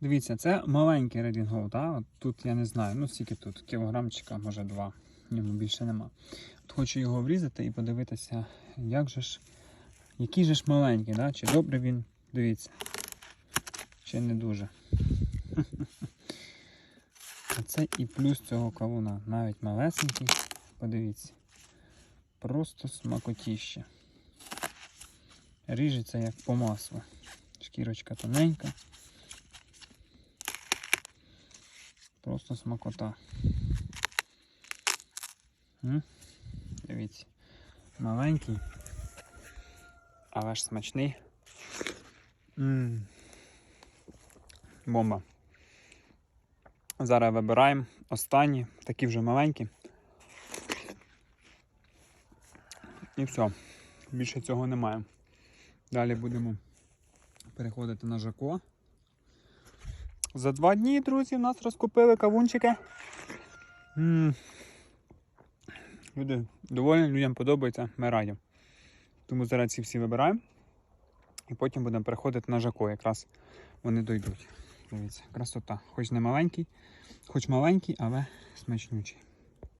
Дивіться, це маленький Gold, да? Тут я не знаю, ну скільки тут, кілограмчика, може два, в ньому більше нема. От хочу його врізати і подивитися, як же ж, який же ж маленький, да? чи добре він, дивіться, чи не дуже. А це і плюс цього кавуна, навіть малесенький, подивіться, просто смакотіще. Ріжеться як по маслу. Шкірочка тоненька. Просто смакота. Дивіться. Маленький, але ж смачний. м Бомба. Зараз вибираємо останні, такі вже маленькі. І все. Більше цього немає. Далі будемо переходити на Жако. За два дні, друзі, у нас розкупили кавунчики. м Люди доволі, людям подобається, ми раді. Тому зараз ці всі вибираємо. І потім будемо переходити на Жако. Якраз вони дойдуть. Дивіться, красота. Хоч не маленький, хоч маленький, але смачнючий.